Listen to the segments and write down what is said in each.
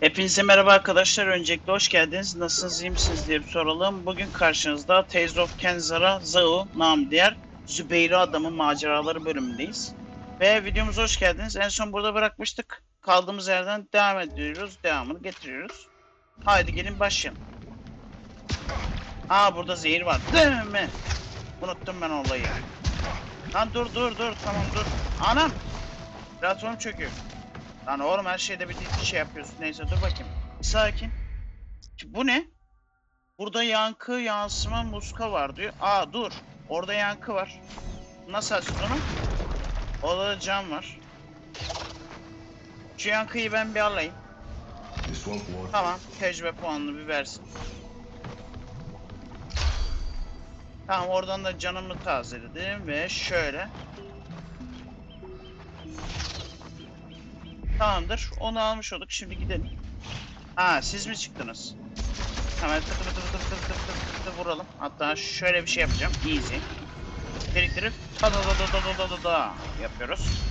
Hepinize merhaba arkadaşlar. Öncelikle hoş geldiniz. Nasılsınız, iyi misiniz diye bir soralım. Bugün karşınızda Tales of Kenzara Zao, nam diğer Zübeyri adamın maceraları bölümündeyiz. Ve videomuza hoş geldiniz. En son burada bırakmıştık. Kaldığımız yerden devam ediyoruz. Devamını getiriyoruz. Haydi gelin başlayalım. Aa burada zehir var. Değil mi? Unuttum ben olayı. Lan dur dur dur tamam dur. Anam! Platform çöküyor. Lan oğlum her şeyde bir şey yapıyorsun. Neyse dur bakayım. Sakin. Bu ne? Burada yankı, yansıma, muska var diyor. Aa dur. Orada yankı var. Nasıl açacağız onu? Orada da cam var. Şu yankıyı ben bir alayım. Tamam. Tecrübe puanını bir versin. Tamam oradan da canımı tazeledim ve şöyle. Tamamdır. Onu almış olduk. Şimdi gidelim. Ha siz mi çıktınız? Hemen tık tık tık tık tık tık tık tık vuralım. Hatta şöyle bir şey yapacağım. Easy. Biriktirip da da da da da da da da yapıyoruz.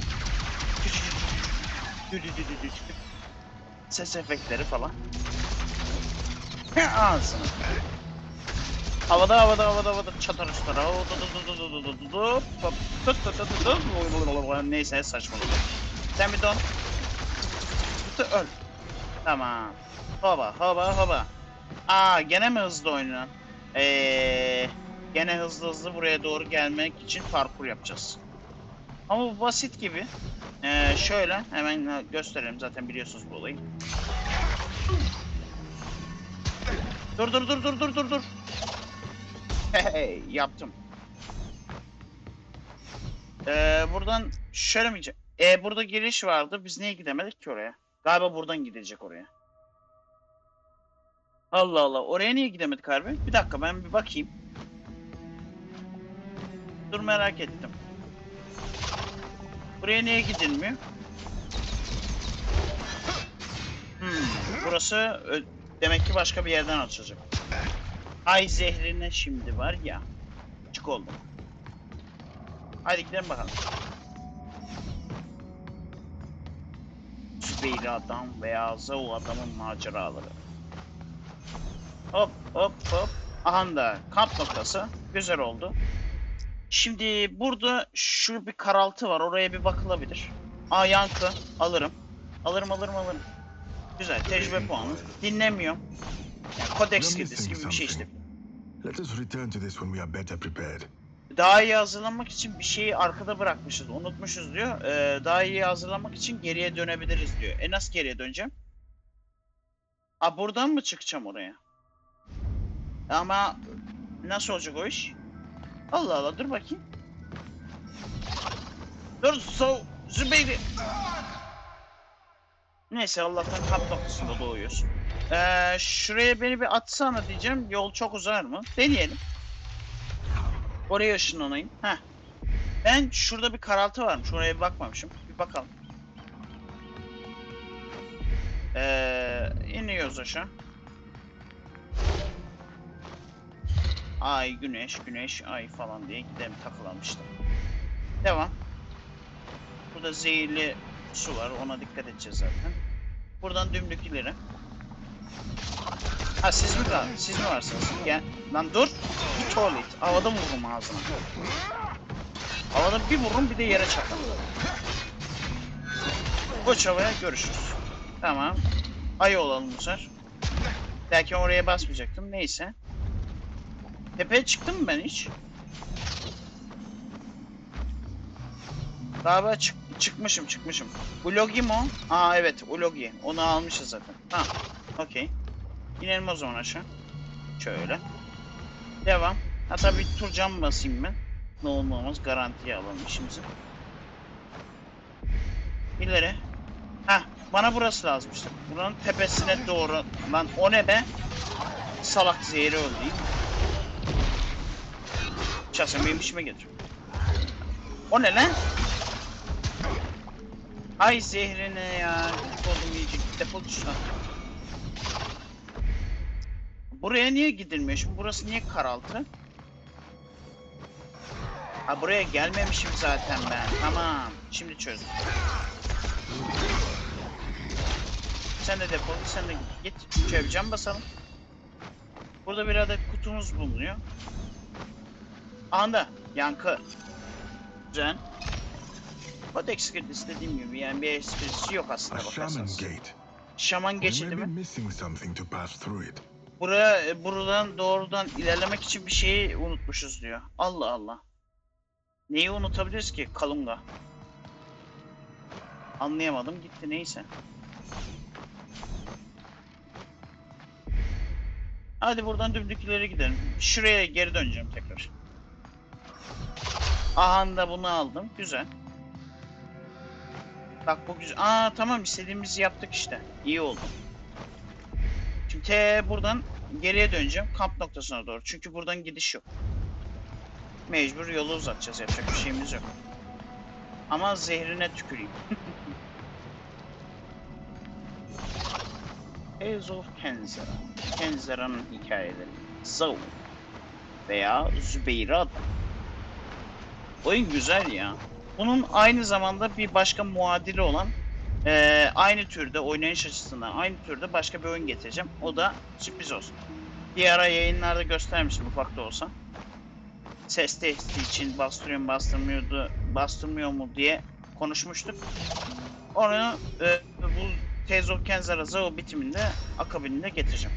Ses efektleri falan. Ağzını. Havada havada havada havada çatar üstara. Neyse saçmaladım. Sen bir don. Tut öl. Tamam. Hoba hoba hoba. Aa gene mi hızlı oynuyor? Eee gene hızlı hızlı buraya doğru gelmek için parkur yapacağız. Ama bu basit gibi. Ee, şöyle hemen gösterelim zaten biliyorsunuz bu olayı. Dur dur dur dur dur dur dur. Hey yaptım. Ee, buradan şöyle mi? Ee, burada giriş vardı. Biz niye gidemedik ki oraya? Galiba buradan gidecek oraya. Allah Allah. Oraya niye gidemedik harbi? Bir dakika ben bir bakayım. Dur merak ettim. Buraya niye gidilmiyor? Hmm, burası demek ki başka bir yerden açılacak. Ay zehrine şimdi var ya. Çık oldum. Hadi gidelim bakalım. Zübeyir adam veya Zao adamın maceraları. Hop hop hop. Aha da kamp noktası. Güzel oldu. Şimdi burada şu bir karaltı var. Oraya bir bakılabilir. Aa yankı. Alırım. Alırım alırım alırım. Güzel. Tecrübe puanı. Dinlemiyorum. Yani missing gibi bir şey işte. Let us return to this when we are better prepared. Daha iyi hazırlanmak için bir şeyi arkada bırakmışız, unutmuşuz diyor. Ee, daha iyi hazırlanmak için geriye dönebiliriz diyor. E nasıl geriye döneceğim? Aa buradan mı çıkacağım oraya? Ama nasıl olacak o iş? Allah Allah dur bakayım. Dur so Zübeyri. Neyse Allah'tan kamp noktasında doğuyorsun. Ee, şuraya beni bir atsana diyeceğim. Yol çok uzar mı? Deneyelim. Oraya ışınlanayım. Heh. Ben şurada bir karaltı varmış. Oraya bir bakmamışım. Bir bakalım. Ee, iniyoruz aşağı. Ay, güneş, güneş, ay falan diye gidelim takılalım işte. Devam. Burada zehirli su var. Ona dikkat edeceğiz zaten. Buradan dümdük ileri. Ha siz mi var? Siz mi varsınız? Gel. Lan dur. Bir tuvalet. Havada vururum ağzına. Havada bir vururum bir de yere çarparım. Koç havaya görüşürüz. Tamam. Ay olalım bu sefer. Belki oraya basmayacaktım. Neyse. Tepeye çıktım mı ben hiç? Galiba çık çıkmışım çıkmışım. Bu logi mi o? Aa evet o logi. Onu almışız zaten. Tamam. Okey. İnelim o zaman aşağı. Şöyle. Devam. Hatta bir tur cam basayım ben. Ne olmaz garantiye alalım işimizi. İleri. Heh bana burası lazım işte. Buranın tepesine doğru. Lan o ne be? Salak zehri öldü. Şahsen benim işime gelir. O ne lan? Ay zehrine ya. Gıcık oldum iyice. Şuradan. Buraya niye gidilmiyor? Şimdi burası niye karaltı? Ha buraya gelmemişim zaten ben. Tamam. Şimdi çözdüm. Sen de defol. Sen de git. Cam basalım. Burada bir adet kutumuz bulunuyor. Anda. Yankı. Güzel. Codex Grid dediğim gibi yani bir esprisi yok aslında shaman bakarsanız. gate. Şaman geçidi mi? Buraya e, buradan doğrudan ilerlemek için bir şeyi unutmuşuz diyor. Allah Allah. Neyi unutabiliriz ki? Kalunga. Anlayamadım gitti neyse. Hadi buradan dümdük ileri gidelim. Şuraya geri döneceğim tekrar. Aha da bunu aldım. Güzel. Bak bu güzel. Aa tamam istediğimizi yaptık işte. İyi oldu. Şimdi T buradan geriye döneceğim kamp noktasına doğru. Çünkü buradan gidiş yok. Mecbur yolu uzatacağız. Yapacak bir şeyimiz yok. Ama zehrine tüküreyim. Tales of Kenzera. Kenzera'nın hikayeleri. Zav. Veya Zübeyir'e adam. Oyun güzel ya. Bunun aynı zamanda bir başka muadili olan ee, aynı türde oynayış açısından aynı türde başka bir oyun getireceğim. O da sürpriz olsun. Bir ara yayınlarda göstermiştim ufak da olsa. Ses testi için bastırıyor mu bastırmıyordu, bastırmıyor mu diye konuşmuştuk. Onu e, bu Tales of Kenzara Zao bitiminde akabinde getireceğim.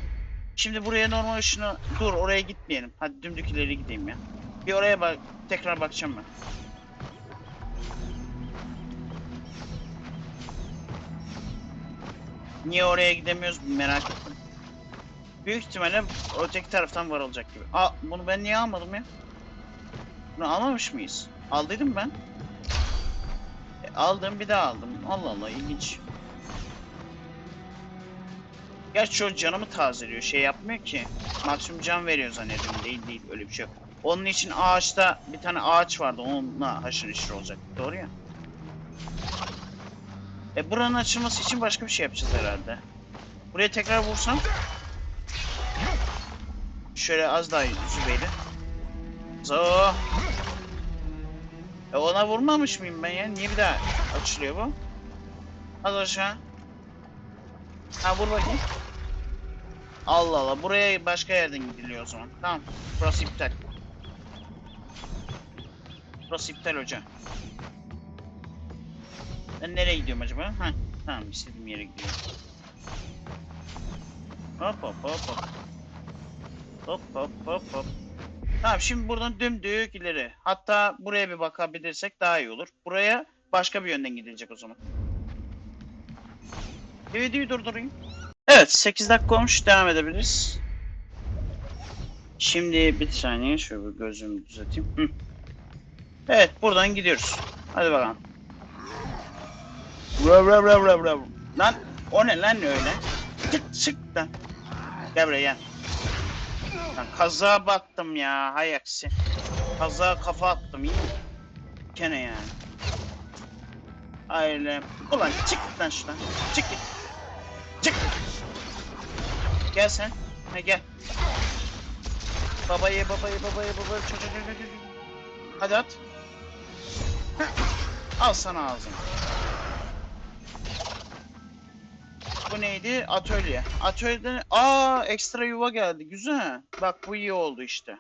Şimdi buraya normal ışını dur oraya gitmeyelim. Hadi dümdük ileri gideyim ya. Bir oraya bak tekrar bakacağım ben. Niye oraya gidemiyoruz merak ettim. Büyük ihtimalle öteki taraftan varılacak gibi. Aa bunu ben niye almadım ya? Bunu almamış mıyız? Aldıydım ben. E, aldım bir daha aldım. Allah Allah ilginç. Gerçi o canımı tazeliyor. Şey yapmıyor ki. Maksimum can veriyor zannediyorum. Değil değil öyle bir şey yok. Onun için ağaçta bir tane ağaç vardı. Onunla haşır neşir olacak. Doğru ya. E buranın açılması için başka bir şey yapacağız herhalde. Buraya tekrar vursam. Şöyle az daha Zübeyir'i. Zo. E ona vurmamış mıyım ben ya? Niye bir daha açılıyor bu? Az aşağı. Ha vur bakayım. Allah Allah. Buraya başka yerden gidiliyor o zaman. Tamam. Burası iptal. Burası iptal hoca. Ben nereye gidiyorum acaba? Ha, tamam istediğim yere gidiyorum. Hop hop hop hop. Hop hop hop hop. Tamam şimdi buradan dümdük ileri. Hatta buraya bir bakabilirsek daha iyi olur. Buraya başka bir yönden gidilecek o zaman. Videoyu durdurayım. Evet 8 dakika olmuş devam edebiliriz. Şimdi bir saniye şöyle gözümü düzelteyim. Evet buradan gidiyoruz. Hadi bakalım. Rav rav rav rav rav. Lan o ne lan öyle? Çık çık lan. Gel buraya gel. Lan kazağa battım ya hay aksi. Kazağa kafa attım iyi mi? Gene yani. Öyle. Ulan çık lan şuradan. Çık git. Çık. Gel sen. Ha gel. Babayı babayı babayı babayı çocuk çocuk çocuk. Hadi at. Heh. Al sana ağzını. Bu neydi? Atölye. Atölyeden aa ekstra yuva geldi. Güzel. Bak bu iyi oldu işte.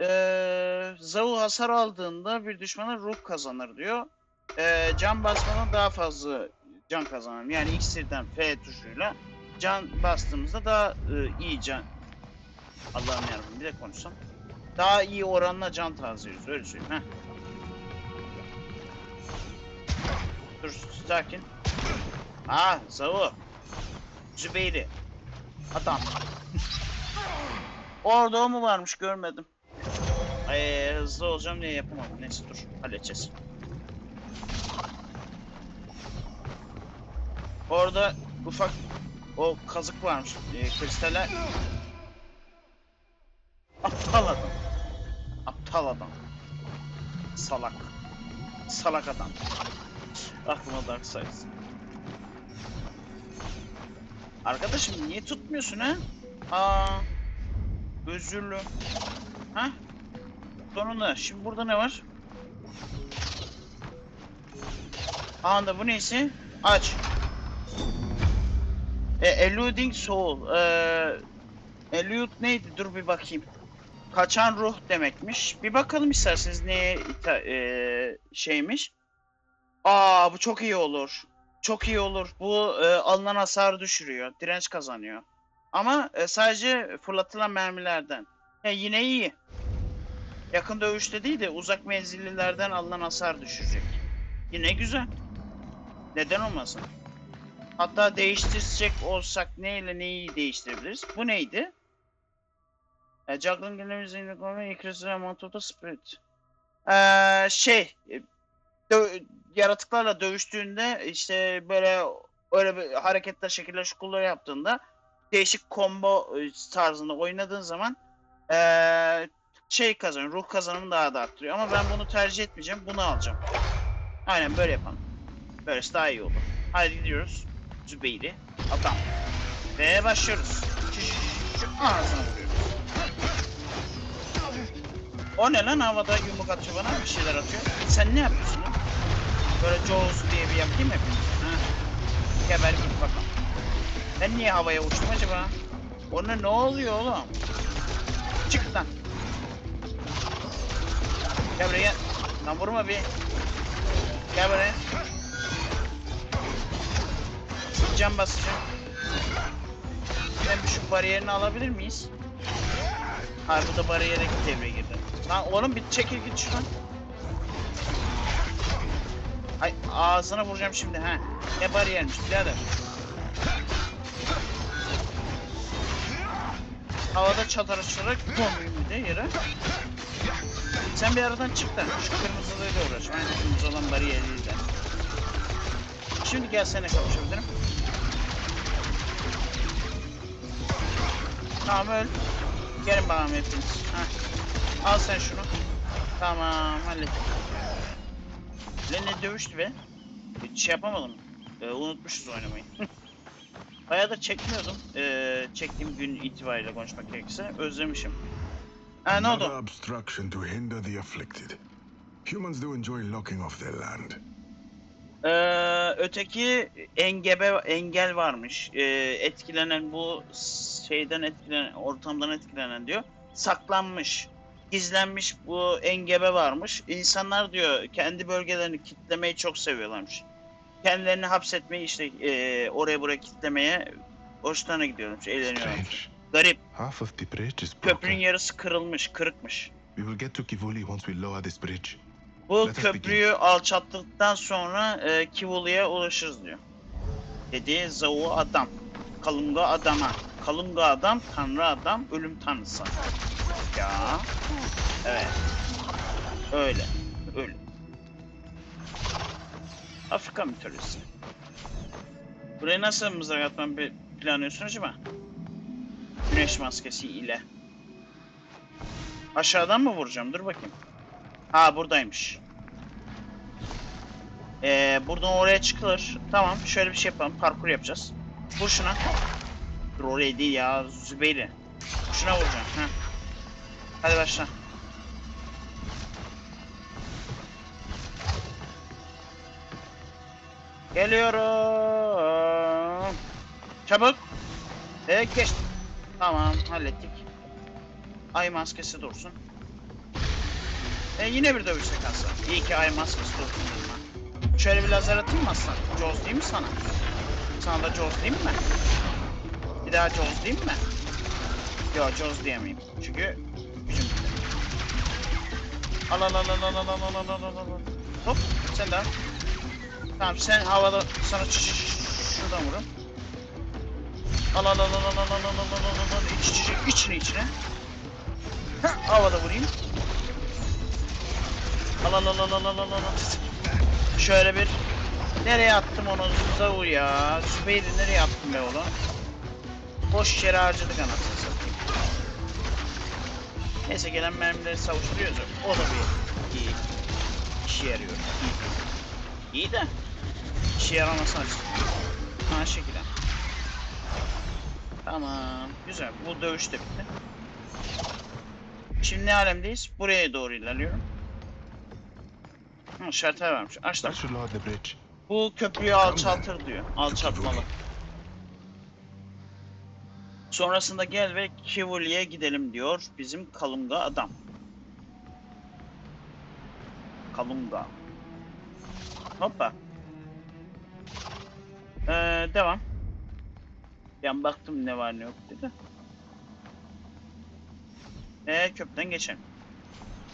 Ee, Zavul hasar aldığında bir düşmana ruh kazanır diyor. Ee, can basmadan daha fazla can kazanır. Yani iksirden F tuşuyla can bastığımızda daha e, iyi can Allah'ım yarabbim bir de konuşsam. Daha iyi oranla can tazeliyoruz öyle söyleyeyim. Heh. Dur sakin. Ah Zavu. Zübeyri. Adam. Orada o mu varmış görmedim. Ay hızlı olacağım diye yapamadım. Neyse dur halledeceğiz. Orada ufak o kazık varmış. E, kristaller. Aptal adam. Aptal adam. Salak. Salak adam. Aklıma Dark Souls. Arkadaşım niye tutmuyorsun ha? Aa, Özürlü. Ha? Sonunda. Şimdi burada ne var? Anda bu neyse? Aç. E, eluding soul. E, elude neydi? Dur bir bakayım. Kaçan ruh demekmiş. Bir bakalım isterseniz neye e, şeymiş. Aa bu çok iyi olur. Çok iyi olur. Bu e, alınan hasar düşürüyor. Direnç kazanıyor. Ama e, sadece fırlatılan mermilerden. Ya yine iyi. Yakın dövüşte değil de uzak menzillilerden alınan hasar düşürecek. Yine güzel. Neden olmasın? Hatta değiştirecek olsak neyle neyi değiştirebiliriz? Bu neydi? E, Juggling enemizin ve increases amount of the spirit. Ee, şey, e, dö- yaratıklarla dövüştüğünde işte böyle öyle bir hareketler, şekiller, şukullar yaptığında değişik combo e, tarzında oynadığın zaman ee, şey kazanıyor, ruh kazanımı daha da arttırıyor. Ama ben bunu tercih etmeyeceğim, bunu alacağım. Aynen böyle yapalım. Böylesi daha iyi olur. Hadi gidiyoruz. Zübeyir'i adam. Ve başlıyoruz. Şu, ağzına vuruyoruz. O ne lan havada yumruk atıyor bana bir şeyler atıyor. Sen ne yapıyorsun lan? Böyle Jaws diye bir yapayım mı hepiniz? Ha? Geber git bakalım. Ben niye havaya uçtum acaba? Ona ne oluyor oğlum? Çık lan. Gel buraya. Lan vurma bir. Gel buraya. Cam basacağım. Bir şu bariyerini alabilir miyiz? Hayır bu da bariyere devreye girdi. Lan oğlum bir çekil git şuradan. Ay ağzına vuracağım şimdi ha. Ne bariyermiş birader. Havada çatara çatarak koyayım bir de yere. Sen bir aradan çık da şu kırmızılıyla uğraş. Aynen kırmızı olan bariyeriyle. Şimdi gel seninle konuşabilirim. Tamam öl. Gelin bakalım hepiniz. Heh. Al sen şunu. Tamam hallettim. Lan ne dövüştü be? Hiç şey yapamadım. Ee, unutmuşuz oynamayı. Bayağı da çekmiyordum. Ee, çektiğim gün itibariyle konuşmak gerekirse. Özlemişim. Ha ne oldu? obstruction to hinder the afflicted. Humans do enjoy locking off their land. Ee, öteki engebe engel varmış. Ee, etkilenen bu şeyden etkilenen, ortamdan etkilenen diyor. Saklanmış, gizlenmiş bu engebe varmış. İnsanlar diyor kendi bölgelerini kitlemeyi çok seviyorlarmış. Kendilerini hapsetmeyi işte ee, oraya buraya kitlemeye hoşlarına gidiyormuş, eğleniyorlarmış. Garip. Half of the bridge is Köprünün broken. yarısı kırılmış, kırıkmış. We will get to Kivuli once we lower this bridge. Bu Let köprüyü alçalttıktan sonra e, Kivulu'ya ulaşırız diyor. Dedi Zavu adam. Kalunga adama. Kalunga adam, tanrı adam, ölüm tanrısı. Ya. Evet. Öyle. Öyle. Afrika mitolojisi. Buraya nasıl mızrak atmam planlıyorsun acaba? Güneş maskesi ile. Aşağıdan mı vuracağım? Dur bakayım. Ha buradaymış. Ee, buradan oraya çıkılır. Tamam şöyle bir şey yapalım. Parkur yapacağız. Vur şuna. Dur oraya değil ya Zübeyir'i. Şuna vuracağım. Heh. Hadi başla. Geliyorum. Çabuk. Ee, geç. Tamam hallettik. Ay maskesi dursun. E yine bir dövüş sekansı. İyi ki ay maskesi dursun dedim. Şöyle bir lazer atayım mı aslan? Jaws değil mi sana? Sana da Jaws değil mi? Bir daha Jaws değil mi? Yok Jaws diyemeyim. Çünkü. Al al al al al al al al al al al. Hop sen de al. Tamam sen havada sana ç- ç- ç- şuradan vurun. Al al al al al al al al al al al iç iç iç içine içine. Heh, havada vurayım. Al al al al al al al al. Şöyle bir nereye attım onu Zavur ya? Zübeyir'i nereye attım be oğlum? Boş yere harcadık anasını satayım. Neyse gelen mermileri savuşturuyoruz. O da bir iyi işe yarıyor. İyi, iyi de işe yaramasına. Ha şekilde. Tamam. Güzel. Bu dövüş de bitti. Şimdi ne alemdeyiz? Buraya doğru ilerliyorum. Hı, şartlar varmış. Açtım. Bu köprüyü alçaltır diyor. Alçaltmalı. Sonrasında gel ve Kivuli'ye gidelim diyor bizim Kalunga adam. Kalunga. Hoppa. Ee, devam. Ben baktım ne var ne yok dedi. Ee, köprüden geçelim.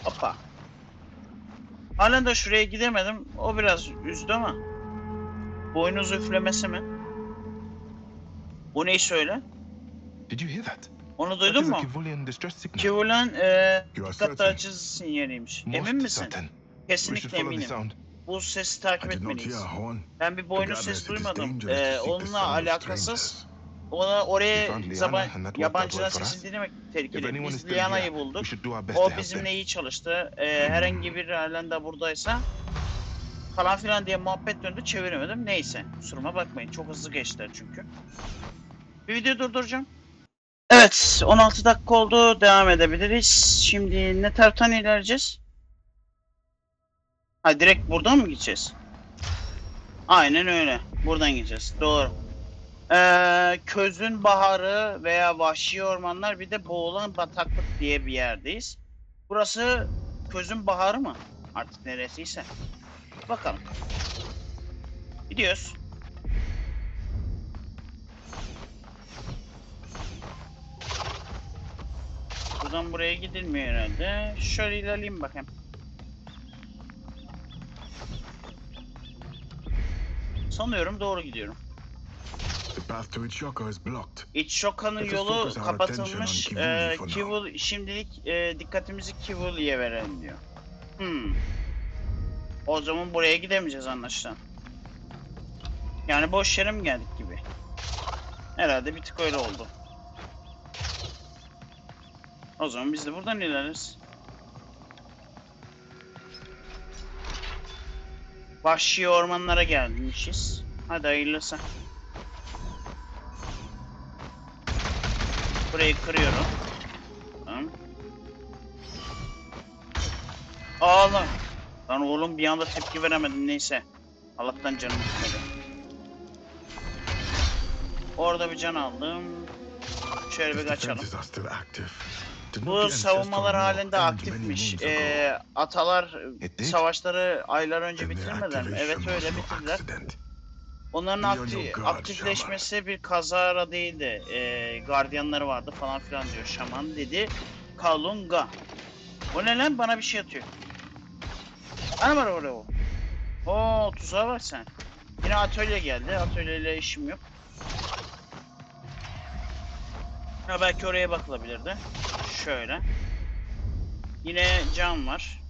Hoppa. Halen de şuraya gidemedim. O biraz üzdü ama. Boynuz üflemesi mi? Bu neyi söyle? Did you hear that? Onu duydun mu? Kivulian distress signal. E, dikkat dağıtıcı sinyaliymiş. Emin misin? Kesinlikle eminim. Bu sesi takip etmeliyiz. Ben bir boynuz sesi is duymadım. Ee, onunla alakasız. Ona oraya zaman yabancılar sesini dinlemek tehlikeli. Biz Liana'yı bulduk. O bizimle iyi çalıştı. Ee, herhangi bir halen de buradaysa falan filan diye muhabbet döndü çeviremedim. Neyse kusuruma bakmayın. Çok hızlı geçtiler çünkü. Bir video durduracağım. Evet 16 dakika oldu. Devam edebiliriz. Şimdi ne taraftan ilerleyeceğiz? Ha direkt buradan mı gideceğiz? Aynen öyle. Buradan gideceğiz. Doğru. Ee, Közün Baharı veya Vahşi Ormanlar bir de Boğulan Bataklık diye bir yerdeyiz. Burası Közün Baharı mı? Artık neresiyse. Bakalım. Gidiyoruz. Buradan buraya gidilmiyor herhalde. Şöyle ilerleyeyim bakayım. Sanıyorum doğru gidiyorum. Us yolu kapatılmış. Ee. Kivul, şimdilik e, dikkatimizi Kivuli'ye verelim diyor. Hmm. O zaman buraya gidemeyeceğiz anlaşılan. Yani boş yere mi geldik gibi? Herhalde bir tık öyle oldu. O zaman biz de buradan ilerleriz. Vahşi ormanlara gelmişiz. Hadi hayırlısı. Burayı kırıyorum. Tamam. Oğlum. Lan oğlum bir anda tepki veremedim neyse. Allah'tan canım gitmedi. Orada bir can aldım. Şöyle bir kaçalım. Bu savunmalar halinde aktifmiş. Ee, atalar It did. savaşları aylar önce bitirmediler mi? Evet öyle bitirdiler. Onların Be on akti- your guard, aktifleşmesi bir kazara değildi. Ee, gardiyanları vardı falan filan diyor şaman dedi. Kalunga. Bu ne lan? Bana bir şey atıyor. Ana var orada o. Oo tuzağa bak sen. Yine atölye geldi. Atölyeyle işim yok. Ha belki oraya bakılabilirdi. Şöyle. Yine cam var.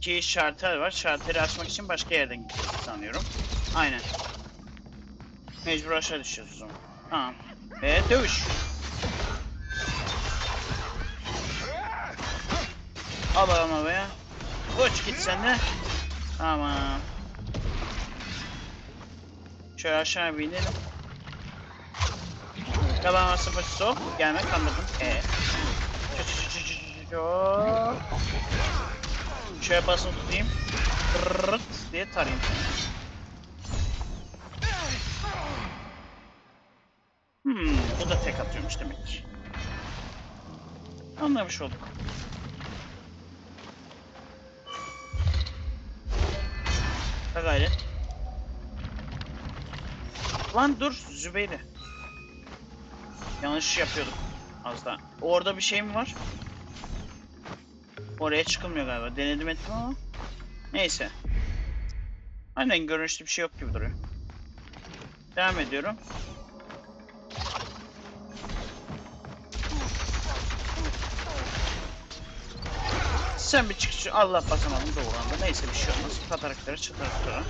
Ki şartel var. Şarteli açmak için başka yerden gideceğiz sanıyorum. Aynen. Mecbur aşağı düşeceğiz o zaman. Tamam. Ve dövüş. Al bakalım havaya. Uç git sen de. Tamam. Şöyle aşağı bir. Yalan sıfır sol. Gelme kandırdım. E. Çö. Şöyle basılı tutayım. Rırt diye tarayayım seni. Hmm, bu da tek atıyormuş demek ki. Anlamış olduk. Ha gayret. Lan dur Zübeyde. Yanlış yapıyorduk az daha. Orada bir şey mi var? Oraya çıkılmıyor galiba. Denedim ettim ama. Neyse. Aynen görünüşlü bir şey yok gibi duruyor. Devam ediyorum. Sen bir çık şu Allah basamadım doğru anda. Neyse bir şey olmaz. Katarakları çıtara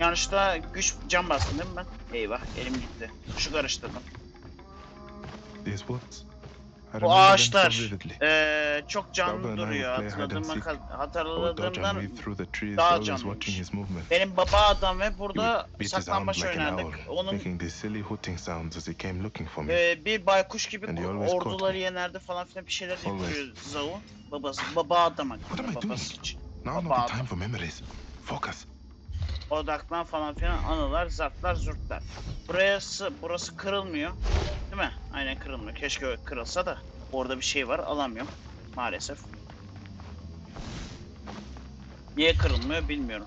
Yanlışlıkla güç cam bastım değil mi ben? Eyvah elim gitti. Şu karıştırdım. These. I Bu ağaçlar eee, çok canlı duruyor. hatırladığımdan trees, daha canlıymış. benim baba adam ve burada saklambaç oynardık. Onun eee, bir baykuş gibi orduları yenerdi falan filan bir şeyler yapıyor Zavun. Babası, baba adam What hakkında babası için. Baba adam. Focus. Odaklan falan filan anılar, zartlar, zurtlar. Burası, burası kırılmıyor. Değil mi? Aynen kırılmıyor. Keşke kırılsa da. Orada bir şey var alamıyorum. Maalesef. Niye kırılmıyor bilmiyorum.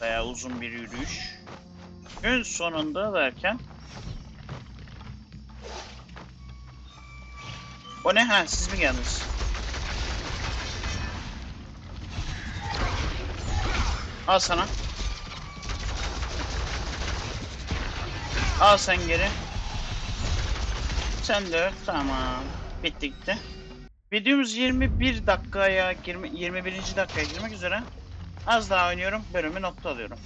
Bayağı uzun bir yürüyüş. Gün sonunda derken O ne ha siz mi geldiniz? Al sana. Al sen geri. Sen de. Tamam. Bitti gitti. Videomuz 21 dakikaya girme, 21. dakikaya girmek üzere. Az daha oynuyorum. Bölümü nokta alıyorum.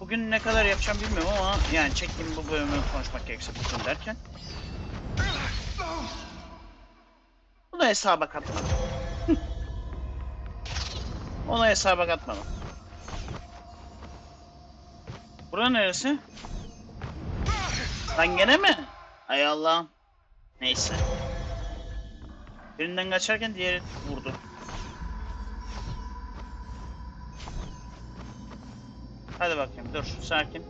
Bugün ne kadar yapacağım bilmiyorum ama yani çektiğim bu bölümü konuşmak gerekirse bugün derken. Bunu hesaba katmadım. Onu hesaba katmadım. Bura neresi? Lan gene mi? Ay Allah'ım. Neyse. Birinden kaçarken diğeri vurdu. Hadi bakayım dur sakin.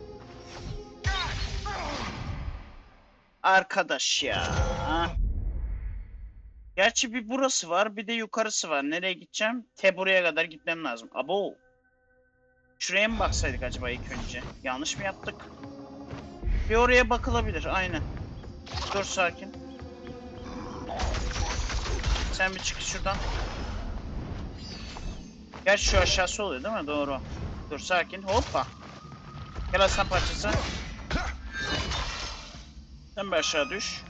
Arkadaş ya. Gerçi bir burası var, bir de yukarısı var. Nereye gideceğim? Te buraya kadar gitmem lazım. Abo. Şuraya mı baksaydık acaba ilk önce? Yanlış mı yaptık? Bir oraya bakılabilir, aynen. Dur sakin. Sen bir çık şuradan. Gerçi şu aşağısı oluyor değil mi? Doğru. Dur sakin. Hoppa. Gel aslan parçası. Sen bir aşağı düş.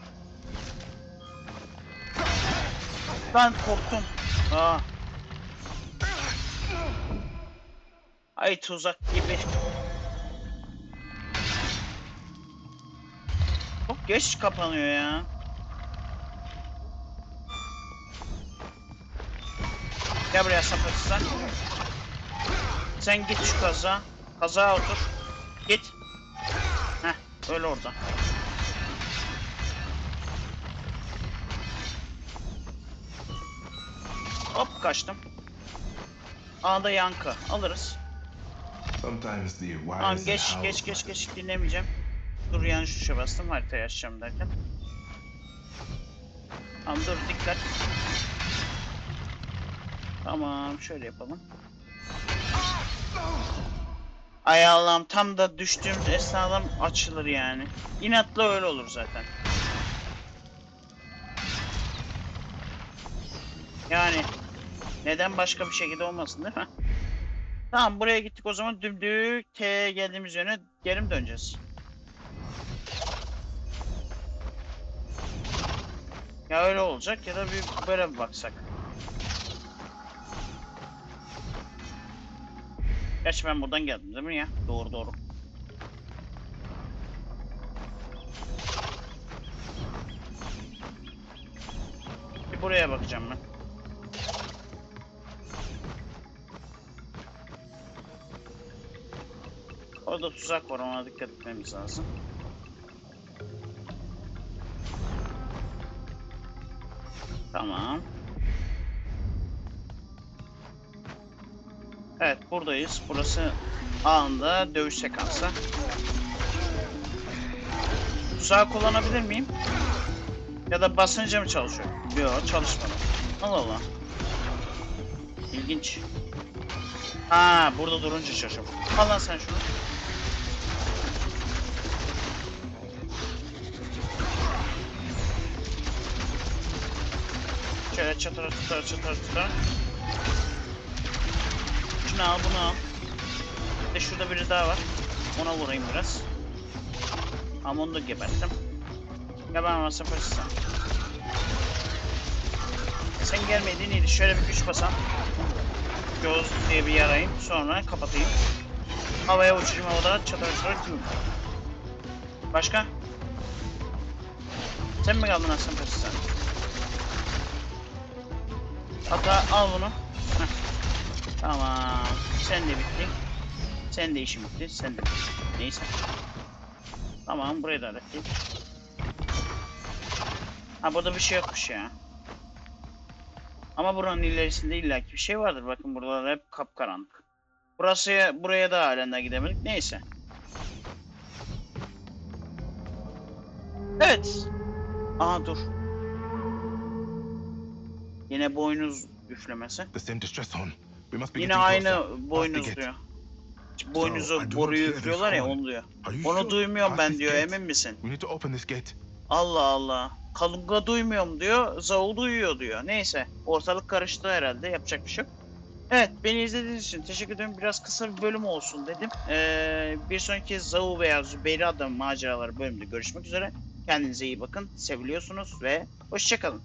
Ben korktum. Aa. Ay tuzak gibi. Çok geç kapanıyor ya. Gel buraya sapık sen. Sen git şu kaza. Kaza otur. Git. Heh, öyle orada. Hop kaçtım. A'da yankı. Alırız. Sometimes the wise Tamam geç how- geç geç geç dinlemeyeceğim. Dur yanlış tuşa bastım haritayı açacağım derken. Tamam dur dikkat. Tamam şöyle yapalım. Ay Allah'ım tam da düştüğümüz esnada açılır yani. İnatla öyle olur zaten. Yani neden başka bir şekilde olmasın değil mi? Tamam buraya gittik o zaman dümdük T'ye geldiğimiz yöne geri mi döneceğiz? Ya öyle olacak ya da bir böyle bir baksak. Gerçi ben buradan geldim değil mi ya? Doğru doğru. Buraya bakacağım ben. Orada tuzak var ona dikkat etmemiz lazım. Tamam. Evet buradayız. Burası anında dövüş sekansı. Tuzağı kullanabilir miyim? Ya da basınca mı çalışıyor? Yok çalışmadı. Allah Allah. İlginç. Ha burada durunca çalışıyor. Al lan sen şunu. Şöyle çatır çatır çatır çatır. Şunu al bunu al. Bir de şurada biri daha var. Ona vurayım biraz. Ama onu da geberttim. Ben ama sıfır sen. Gelmediğin iyiydi. Şöyle bir güç basam. Göz diye bir yarayım. Sonra kapatayım. Havaya uçuşum havada çatır çatır güm. Başka? Sen mi kaldın aslan sen? Hatta al bunu. Heh. Tamam. Sen de bitti. Sen de işin bitti. Sen de bitti. Neyse. Tamam burayı da hallettik. Ha burada bir şey yokmuş ya. Ama buranın ilerisinde illaki bir şey vardır. Bakın buralar hep kapkaranlık. Burası buraya da halen daha gidemedik. Neyse. Evet. Aha dur. Yine boynuz üflemesi. The same distress horn. We must be Yine aynı boynuz diyor. Boynuzu, boruyu üflüyorlar ya onu diyor. Onu duymuyorum ben diyor emin misin? We need to open this gate. Allah Allah. Kalunga duymuyorum diyor. Zavu duyuyor diyor. Neyse. Ortalık karıştı herhalde. Yapacak bir şey yok. Evet. Beni izlediğiniz için teşekkür ederim. Biraz kısa bir bölüm olsun dedim. Ee, bir sonraki Zavu veya Zübeyri Adam maceraları bölümünde görüşmek üzere. Kendinize iyi bakın. Seviliyorsunuz ve hoşçakalın.